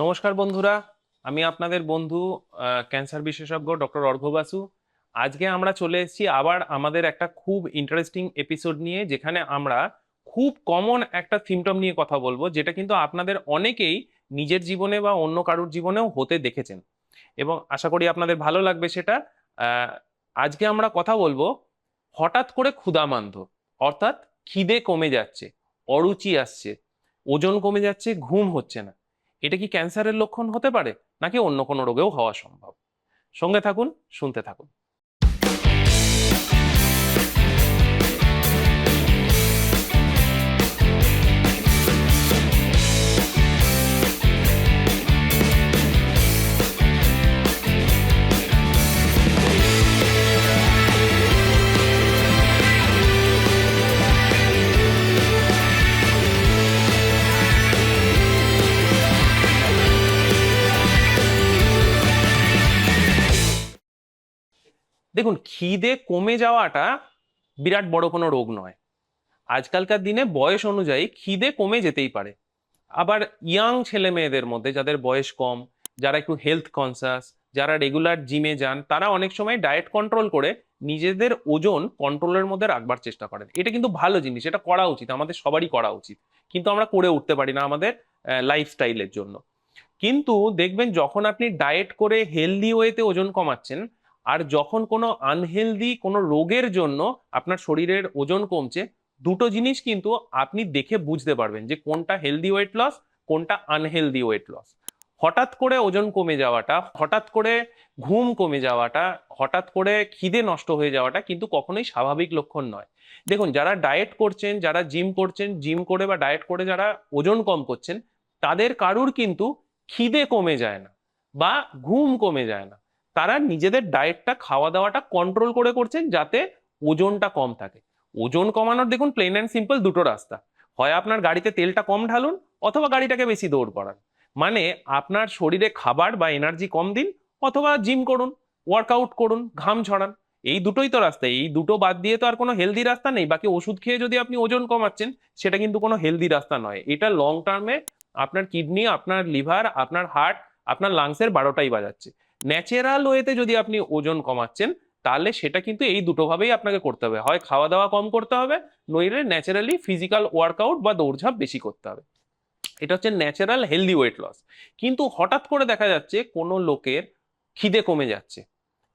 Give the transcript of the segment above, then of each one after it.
নমস্কার বন্ধুরা, আমি আপনাদের বন্ধু ক্যান্সার বিশেষজ্ঞ ডক্টর অর্ঘ বাসু। আজকে আমরা চলে এসেছি আবার আমাদের একটা খুব ইন্টারেস্টিং এপিসোড নিয়ে, যেখানে আমরা খুব কমন একটা সিমটম নিয়ে কথা বলব, যেটা কিন্তু আপনাদের অনেকেই নিজের জীবনে বা অন্য কারোর জীবনেও হতে দেখেছেন। এবং আশা করি আপনাদের ভালো লাগবে সেটা। আজকে আমরা কথা বলব হঠাৎ করে ক্ষুধামান্ধ অর্থাৎ খিদে কমে যাচ্ছে, অরুচি আসছে, ওজন কমে যাচ্ছে, ঘুম হচ্ছে না। এটা কি ক্যান্সারের লক্ষণ হতে পারে? নাকি অন্য কোনো রোগেও হওয়া সম্ভব? সঙ্গে থাকুন, শুনতে থাকুন। দেখুন, খিদে কমে যাওয়াটা বিরাট বড় কোনো রোগ নয়। আজকালকার দিনে বয়স অনুযায়ী খিদে কমে যেতেই পারে। আবার ইয়াং ছেলে মেয়েদের মধ্যে যাদের বয়স কম, যারা একটু হেলথ কনসাস যারা রেগুলার জিমে যান, তারা অনেক সময় ডায়েট কন্ট্রোল করে নিজেদের ওজন কন্ট্রোলের মধ্যে রাখবার চেষ্টা করেন। এটা কিন্তু ভালো জিনিস, এটা করা উচিত, আমাদের সবারই করা উচিত। কিন্তু আমরা করে উঠতে পারি না আমাদের লাইফস্টাইলের জন্য। কিন্তু দেখবেন যখন আপনি ডায়েট করে হেলদি ওয়েতে ওজন কমাচ্ছেন আর যখন কোনো আনহেলদি কোনো রোগের জন্য আপনার শরীরের ওজন কমছে, দুটো জিনিস কিন্তু আপনি দেখে বুঝতে পারবেন যে কোনটা হেলদি ওয়েট লস কোনটা আনহেলদি ওয়েট লস হঠাৎ করে ওজন কমে যাওয়াটা, হঠাৎ করে ঘুম কমে যাওয়াটা, হঠাৎ করে খিদে নষ্ট হয়ে যাওয়াটা কিন্তু কখনোই স্বাভাবিক লক্ষণ নয়। দেখুন, যারা ডায়েট করছেন, যারা জিম করছেন জিম করে বা ডায়েট করে যারা ওজন কম করছেন, তাদের কারুর কিন্তু খিদে কমে যায় না বা ঘুম কমে যায় না। তারা নিজেদের ডায়েটটা খাওয়া দাওয়াটা কন্ট্রোল করে করছেন যাতে ওজনটা কম থাকে। ওজন কমানোর দেখুন প্লেন অ্যান্ড সিম্পল দুটো রাস্তা। হয় আপনার গাড়িতে তেলটা কম ঢালুন অথবা গাড়িটাকে বেশি দৌড় করান। মানে আপনার শরীরে খাবার বা এনার্জি কম দিন অথবা জিম করুন ওয়ার্কআউট করুন, ঘাম ছড়ান। এই দুটোই তো রাস্তা। এই দুটো বাদ দিয়ে তো আর কোনো হেলদি রাস্তা নেই। বাকি ওষুধ খেয়ে যদি আপনি ওজন কমাচ্ছেন, সেটা কিন্তু কোনো হেলদি রাস্তা নয়। এটা লং টার্মে আপনার কিডনি আপনার লিভার আপনার হার্ট আপনার লাংসের বারোটাই বাজাচ্ছে। ন্যাচারাল ওয়েতে যদি আপনি ওজন কমাচ্ছেন, তাহলে সেটা কিন্তু এই দুটো ভাবেই আপনাকে করতে হবে। হয় খাওয়া দাওয়া কম করতে হবে, নইলে ন্যাচারালি ফিজিক্যাল ওয়ার্কআউট বা দৌড়ঝাঁপ বেশি করতে হবে। এটা হচ্ছে ন্যাচারাল হেলদি ওয়েট লস কিন্তু হঠাৎ করে দেখা যাচ্ছে কোনো লোকের খিদে কমে যাচ্ছে।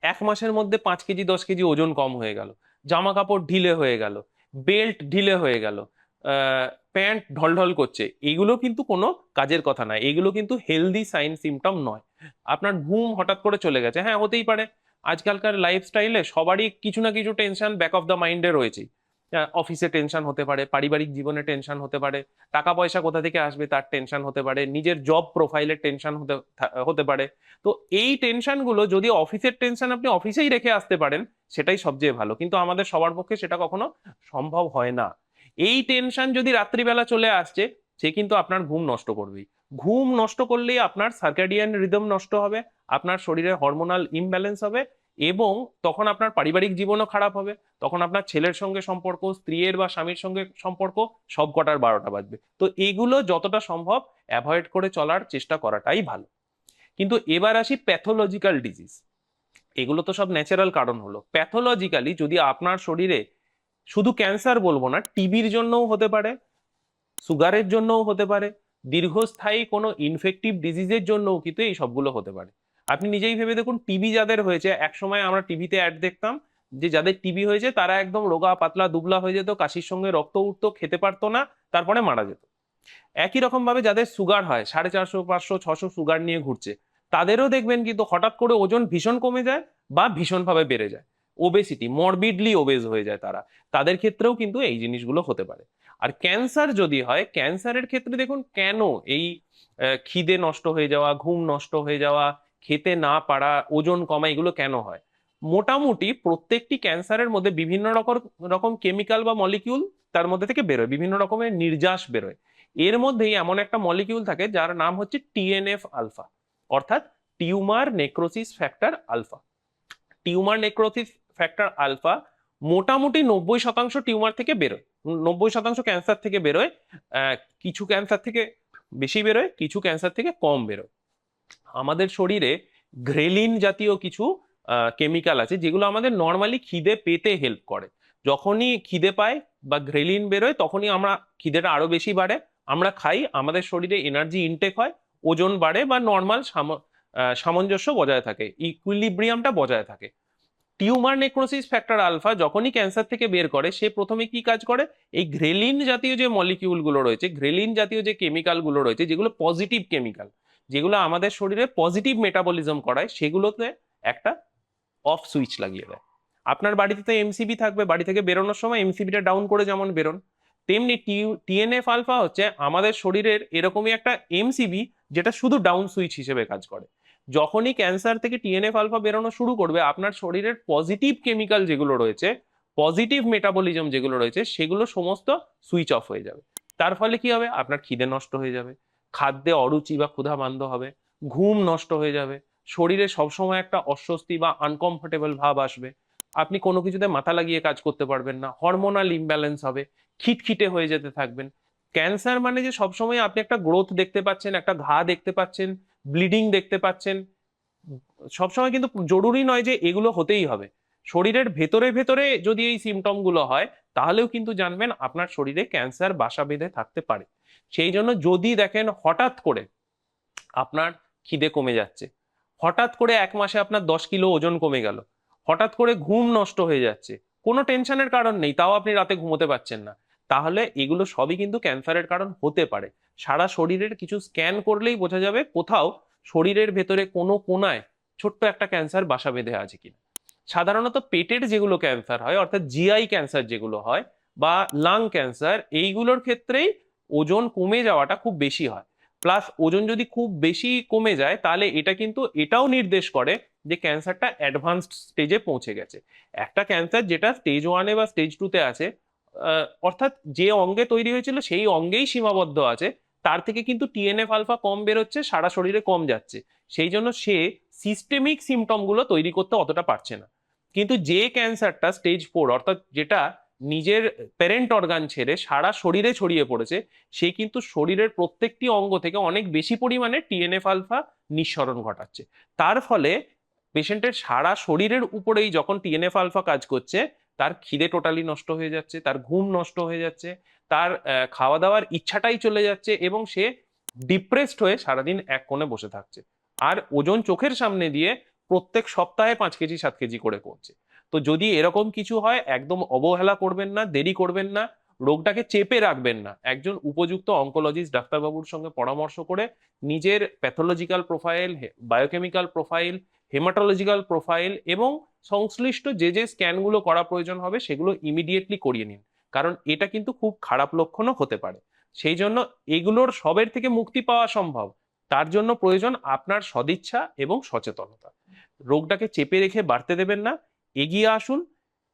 এক মাসের মধ্যে পাঁচ কেজি, দশ কেজি ওজন কম হয়ে গেল। জামা কাপড় ঢিলে হয়ে গেল। বেল্ট ঢিলে হয়ে গেল। প্যান্ট ঢলঢল করছে। এগুলো কিন্তু কোনো কাজের কথা নয়। এগুলো কিন্তু হেলদি সাইন সিমটম নয়। আপনার ঘুম হঠাৎ করে চলে গেছে। হ্যাঁ হতেই পারে। আজকালকার লাইফস্টাইলে সবারই কিছু না কিছু টেনশন ব্যাক অফ দ্য মাইন্ডে রয়েছেই অফিসে টেনশন হতে পারে, পারিবারিক জীবনে টেনশন হতে পারে, টাকা পয়সা কোথা থেকে আসবে তার টেনশন হতে পারে, নিজের জব প্রোফাইলের টেনশন হতে হতে পারে। তো এই টেনশনগুলো যদি অফিসের টেনশন আপনি অফিসেই রেখে আসতে পারেন, সেটাই সবচেয়ে ভালো। কিন্তু আমাদের সবার পক্ষে সেটা কখনো সম্ভব হয় না। এই টেনশন যদি রাত্রিবেলা চলে আসছে, সে কিন্তু আপনার ঘুম নষ্ট করবেই। ঘুম নষ্ট করলেই আপনার সার্কাডিয়ান রিদম নষ্ট হবে, আপনার শরীরে হরমোনাল ইমব্যালেন্স হবে এবং তখন আপনার পারিবারিক জীবনও খারাপ হবে। তখন আপনার ছেলের সঙ্গে সম্পর্ক, স্ত্রীর বা স্বামীর সঙ্গে সম্পর্ক সব কটার বারোটা বাজবে। তো এগুলো যতটা সম্ভব অ্যাভয়েড করে চলার চেষ্টা করাটাই ভালো। কিন্তু এবার আসি প্যাথোলজিক্যাল ডিজিজ এগুলো তো সব ন্যাচারাল কারণ হলো। প্যাথোলজিক্যালি যদি আপনার শরীরে শুধু ক্যান্সার বলব না টিবির জন্যও হতে পারে সুগারের জন্যও হতে পারে, দীর্ঘস্থায়ী কোনো ইনফেক্টিভ ডিজিজের জন্যও কিন্তু এই সবগুলো হতে পারে। আপনি নিজেই ভেবে দেখুন টিবি যাদের হয়েছে, একসময় আমরা টিভিতে অ্যাড দেখতাম, যে যাদের টিবি হয়েছে, তারা একদম রোগা, পাতলা, দুবলা হয়ে যেত, কাশির সঙ্গে রক্ত উঠতো, খেতে পারতো না, তারপরে মারা যেত। একই রকম ভাবে যাদের সুগার হয়, সাড়ে চারশো, পাঁচশো, ছশো সুগার নিয়ে ঘুরছে, তাদেরও দেখবেন কিন্তু হঠাৎ করে ওজন ভীষণ কমে যায় বা ভীষণভাবে বেড়ে যায়। ওবেসিটি মরবিডলি ওবেজ হয়ে যায় তারা। তাদের ক্ষেত্রেও কিন্তু এই জিনিসগুলো হতে পারে। আর ক্যান্সার যদি হয় ক্যান্সারের ক্ষেত্রে দেখুন কেন এই খিদে নষ্ট হয়ে যাওয়া, ঘুম নষ্ট হয়ে যাওয়া, খেতে না পারা, ওজন কমা, এগুলো কেন হয়? মোটামুটি প্রত্যেকটি ক্যান্সারের মধ্যে বিভিন্ন রকম রকম কেমিক্যাল বা মলিকিউল তার মধ্যে থেকে বেরোয়। বিভিন্ন রকমের নির্যাস বেরোয়। এর মধ্যেই এমন একটা মলিকিউল থাকে যার নাম হচ্ছে টিএনএফ আলফা অর্থাৎ tumour necrosis factor alpha tumour necrosis factor alpha মোটামুটি নব্বই শতাংশ টিউমার থেকে বেরোয়। নব্বই শতাংশ ক্যান্সার থেকে বেরোয় কিছু ক্যান্সার থেকে বেশি বেরোয়, কিছু ক্যান্সার থেকে কম বেরোয়। আমাদের শরীরে ঘ্রেলিন জাতীয় কিছু কেমিক্যাল আছে, যেগুলো আমাদের নর্মালি খিদে পেতে হেল্প করে। যখনই খিদে পায় বা ঘ্রেলিন বেরোয়, তখনই আমরা খিদেটা আরও বেশি বাড়ে। আমরা খাই, আমাদের শরীরে এনার্জি ইনটেক হয়, ওজন বাড়ে বা নর্মাল সামঞ্জস্য বজায় থাকে ইকুইলিব্রিয়ামটা বজায় থাকে। টিউমার নেক্রোসিস ফ্যাক্টর আলফা যখনই ক্যান্সার থেকে বের করে, সে প্রথমে কি কাজ করে? এই ঘ্রেলিন জাতীয় যে মলিকিউলগুলো রয়েছে ঘ্রেলিন জাতীয় যে কেমিক্যালগুলো রয়েছে, যেগুলো পজিটিভ কেমিক্যাল, যেগুলো আমাদের শরীরে পজিটিভ মেটাবলিজম করায়, সেগুলোতে একটা অফ সুইচ লাগিয়ে দেয়। আপনার বাড়িতে তো এমসিবি থাকবে, বাড়ি থেকে বেরোনোর সময় এমসিবিটা ডাউন করে যেমন বেরোন, তেমনি টিএনএফ আলফা হচ্ছে আমাদের শরীরের এরকমই একটা এমসিবি যেটা শুধু ডাউন সুইচ হিসেবে কাজ করে। যখনই ক্যান্সার থেকে টিএনএফ আলফা বেরোনো শুরু করবে, আপনার শরীরের পজিটিভ কেমিক্যাল যেগুলো রয়েছে পজিটিভ মেটাবলিজম যেগুলো রয়েছে, সেগুলো সমস্ত সুইচ অফ হয়ে যাবে। তার ফলে কি হবে? আপনার খিদে নষ্ট হয়ে যাবে। খাদ্যে অরুচি বা ক্ষুধা মান্দ হবে, ঘুম নষ্ট হয়ে যাবে, শরীরে সবসময় একটা অস্বস্তি বা আনকমফোর্টেবল ভাব আসবে। আপনি কোনো কিছুতে মাথা লাগিয়ে কাজ করতে পারবেন না হরমোনাল ইমব্যালেন্স হবে, খিটখিটে হয়ে যেতে থাকবেন। ক্যান্সার মানে যে সবসময় আপনি একটা গ্রোথ দেখতে পাচ্ছেন, একটা ঘা দেখতে পাচ্ছেন ব্লিডিং দেখতে পাচ্ছেন। সবসময় কিন্তু জরুরি নয় যে এগুলো হতেই হবে। শরীরের ভেতরে ভেতরে যদি এই সিমটমগুলো হয়, তাহলেও কিন্তু জানবেন আপনার শরীরে ক্যান্সার বাসা বেঁধে থাকতে পারে। সেই জন্য যদি দেখেন হঠাৎ করে আপনার খিদে কমে যাচ্ছে, হঠাৎ করে এক মাসে আপনার দশ কিলো ওজন কমে গেল, হঠাৎ করে ঘুম নষ্ট হয়ে যাচ্ছে, কোনো টেনশনের কারণ নেই, তাও আপনি রাতে ঘুমোতে পারছেন না। তাহলে এগুলো সবই কিন্তু ক্যান্সারের কারণ হতে পারে। সারা শরীরের কিছু স্ক্যান করলেই বোঝা যাবে কোথাও শরীরের ভেতরে কোনো কোনায় ছোট্ট একটা ক্যান্সার বাসা বেঁধে আছে কিনা। সাধারণত পেটের যেগুলো ক্যান্সার হয়, অর্থাৎ জিআই ক্যান্সার যেগুলো হয় বা লাং ক্যান্সার, এইগুলোর ক্ষেত্রেই ওজন কমে যাওয়াটা খুব বেশি হয়। প্লাস ওজন যদি খুব বেশি কমে যায়, তাহলে এটা কিন্তু এটাও নির্দেশ করে যে ক্যান্সারটা অ্যাডভান্সড স্টেজে পৌঁছে গেছে। একটা ক্যান্সার যেটা স্টেজ ওয়ানে বা স্টেজ টুতে আছে অর্থাৎ যে অঙ্গে তৈরি হয়েছিল সেই অঙ্গেই সীমাবদ্ধ আছে। তার থেকে কিন্তু টিএনএফ আলফা কম বেরোচ্ছে, সারা শরীরে কম যাচ্ছে। সেই জন্য সে সিস্টেমিক সিমটমগুলো তৈরি করতে অতটা পারছে না। কিন্তু যে ক্যান্সারটা স্টেজ ফোর অর্থাৎ যেটা নিজের প্যারেন্ট অর্গান ছেড়ে সারা শরীরে ছড়িয়ে পড়েছে, সে কিন্তু শরীরের প্রত্যেকটি অঙ্গ থেকে অনেক বেশি পরিমাণে টিএনএফ আলফা নিঃসরণ ঘটাচ্ছে। তার ফলে পেশেন্টের সারা শরীরের উপরেই যখন টিএনএফ আলফা কাজ করছে তার খিদে টোটালি নষ্ট হয়ে যাচ্ছে, তার ঘুম নষ্ট হয়ে যাচ্ছে, তার খাওয়া দাওয়ার ইচ্ছাটাই চলে যাচ্ছে এবং সে ডিপ্রেসড হয়ে সারাদিন এক কোণে বসে থাকছে। আর ওজন চোখের সামনে দিয়ে প্রত্যেক সপ্তাহে পাঁচ কেজি, সাত কেজি করে কমছে তো যদি এরকম কিছু হয়, একদম অবহেলা করবেন না, দেরি করবেন না, রোগটাকে চেপে রাখবেন না। একজন উপযুক্ত অঙ্কোলজিস্ট ডাক্তারবাবুর সঙ্গে পরামর্শ করে নিজের pathological profile biochemical profile haematological profile এবং সংশ্লিষ্ট যে যে স্ক্যানগুলো করা প্রয়োজন হবে সেগুলো ইমিডিয়েটলি করিয়ে নিন। কারণ এটা কিন্তু খুব খারাপ লক্ষণও হতে পারে। সেই জন্য এগুলোর সবের থেকে মুক্তি পাওয়া সম্ভব। তার জন্য প্রয়োজন আপনার সদিচ্ছা এবং সচেতনতা। রোগটাকে চেপে রেখে বাড়তে দেবেন না। এগিয়ে আসুন।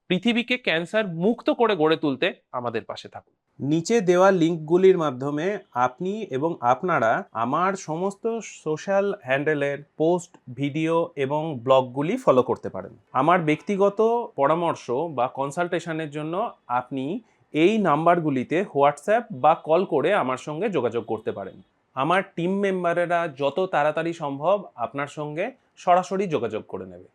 পৃথিবীকে ক্যান্সার মুক্ত করে গড়ে তুলতে আমাদের পাশে থাকুন। নিচে দেওয়া লিঙ্কগুলির মাধ্যমে আপনি এবং আপনারা আমার সমস্ত সোশ্যাল হ্যান্ডেলের পোস্ট, ভিডিও এবং ব্লগগুলি ফলো করতে পারেন। আমার ব্যক্তিগত পরামর্শ বা কনসালটেশনের জন্য আপনি এই নাম্বারগুলিতে হোয়াটসঅ্যাপ বা কল করে আমার সঙ্গে যোগাযোগ করতে পারেন। আমার টিম মেম্বারেরা যত তাড়াতাড়ি সম্ভব আপনার সঙ্গে সরাসরি যোগাযোগ করে নেবে।